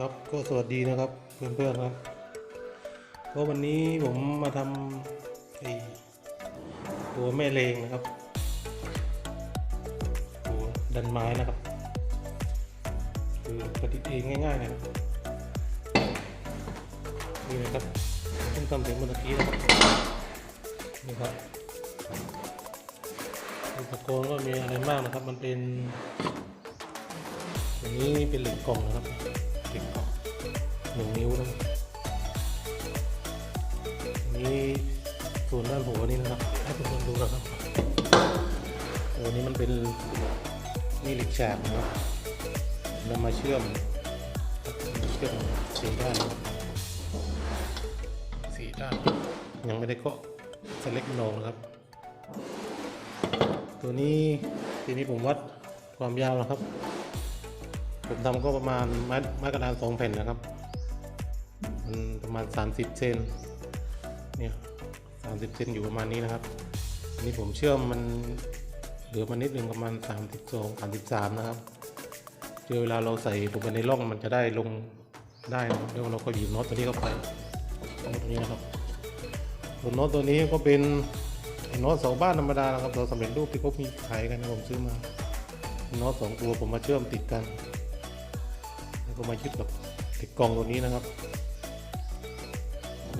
ครับก็สวัสดีนะครับเพื่อนๆครับก็วันนี้ผมมาทำไอตัวแม่เลงนะครับตัวดันไม้นะครับ คือประดิษฐ์เองง่ายๆนะครับนี่นะครับเพิ่งทำเสร็จเมื่อกี้นะครับนี่ครับอุปกรณ์ก็มีอะไรมากนะครับ มันเป็นอันนี้เป็นเหล็กกล่องนะครับ เหล็กกล่องหนึ่งนิ้วนะครับนนี้ส่วนด้านหัวนี่นะครับให้ทุกคนดูนะครับตัวนี้มันเป็นนี่เหล็กฉากนะครับนำมาเชื่อมเชื่อมสี่ด้านสี่ด้าน ยังไม่ได้เคาะสเล็กโนนะครับ ตัวนี้ทีนี้ผมวัดความยาวนะครับ ผมทำก็ประมาณไม้ไม้กระดานสองแผ่นนะครับมันประมาณ 30 เซนเนี่ย30เซนอยู่ประมาณนี้นะครับอันนี้ผมเชื่อมมันเหลือมานิดหนึ่งประมาณ 32 33 นะครับเจอเวลาเราใส่ลงไปในร่องมันจะได้ลงได้นะเดี๋ยวเราก็หยิบน็อตตัวนี้เข้าไปตตัวนี้นะครับส่วนน็อตตัวนี้ก็เป็นน็อตเสาบ้านธรรมดานะครับเราสำเร็จรูปที่เขามีขายกันนะผมซื้อมาน็อตสองตัวผมมาเชื่อมติดกัน ก็มายึดกับเหล็กกล่องตัวนี้นะครับ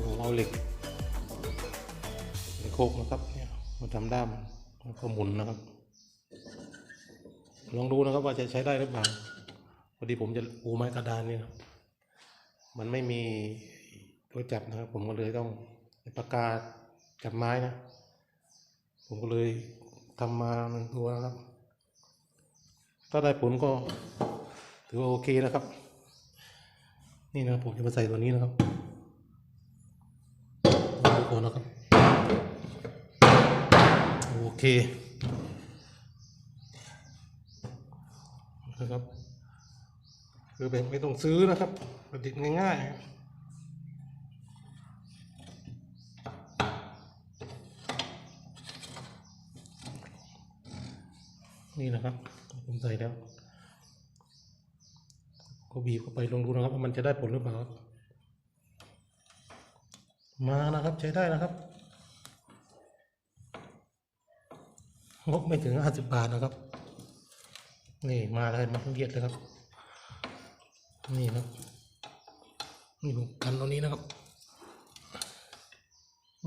ผมเอาเหล็กเหล็กโคกนะครับเนี่ยมาทำด้ามแล้วก็หมุนนะครับ ลองดูนะครับว่าจะใช้ได้หรือเปล่าพอดีผมจะปูไม้กระดานเนี่ยครับมันไม่มีตัวจับนะครับ ผมก็เลยต้องปากกาจับไม้นะ ผมก็เลยทำมาหนึ่งตัวนะครับ ถ้าได้ผลก็ถือว่าโอเคนะครับ นี่นะครับผมจะมาใส่ตัวนี้นะครับดูก่อนนะครับ โอเคนะครับ คือแบบไม่ต้องซื้อนะครับประดิษฐ์ง่ายๆนี่นะครับผมใส่แล้ว ก็บีบเข้าไปลองดูนะครับว่ามันจะได้ผลหรือเปล่าครับมานะครับใช้ได้นะครับงบไม่ถึงห้าสิบบาทนะครับ นี่มาแล้วมาละเอียดเลยครับ นี่ครับนี่ผมกันตรงนี้นะครับ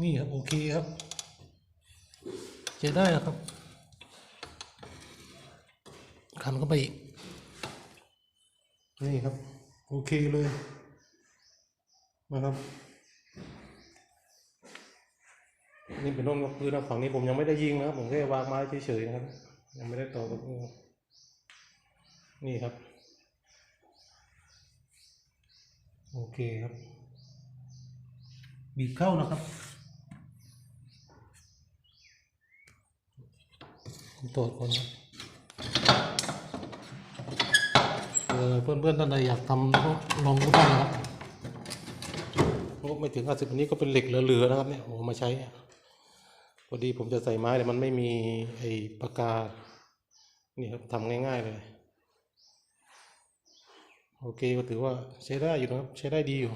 นี่ครับโอเคครับใช้ได้นะครับกันเข้าไปอีก นี่ครับ โอเคเลยนะครับนี่เป็นร่มกับพื้นนะฝั่งนี้ผมยังไม่ได้ยิงนะครับ ผมแค่วางไม้เฉยๆนะครับ ยังไม่ได้ต่อกับนี่ครับ โอเคครับ บีบเข้านะครับตรวจก่อนครับ เออเพื่อนๆท่านใดอยากทำลองดูได้นะครับไม่ถึงห้าสิบนนี้ก็เป็นเหล็กเหลือๆนะครับเนี่ยผมมาใช้พอดีผมจะใส่ไม้แต่มันไม่มีไอ้ปากกา นี่ครับทำง่ายๆเลย โอเคก็ถือว่าใช้ได้อยู่นะครับ ใช้ได้ดีอยู่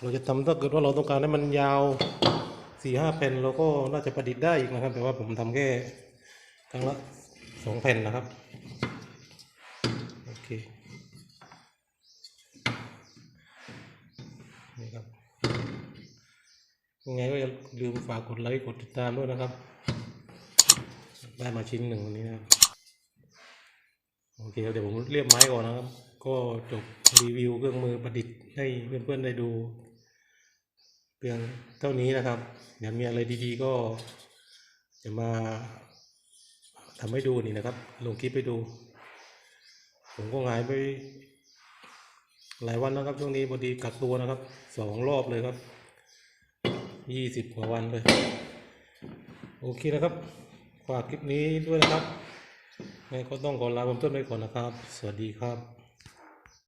เราจะทำถ้าเกิดว่าเราต้องการให้มันยาวสี่ห้าแผ่นเราก็น่าจะประดิษฐ์ได้อีกนะครับ แต่ว่าผมทำแค่ ครั้งละสองแผ่นนะครับ โอเคนี่ครับยังไงก็อย่าลืมฝากกดไลค์กดติดตามด้วยนะครับ ได้มาชิ้นหนึ่งวันนี้นะครับโอเคเดี๋ยวผมเรียบไม้ก่อนนะครับ ก็จบรีวิวเครื่องมือประดิษฐ์ให้เพื่อนๆได้ดูเพียงเท่านี้นะครับ เดี๋ยวมีอะไรดีๆก็จะมา ทำให้ดูนี่นะครับ ลงคลิปไปดู ผมก็หายไป หลายวันแล้วครับ ช่วงนี้พอดีกักตัวนะครับ สองรอบเลยครับ ยี่สิบกว่าวันเลย โอเคนะครับ ฝากคลิปนี้ด้วยนะครับงั้นก็ต้องขอลาผมต้นไปก่อนนะครับ สวัสดีครับ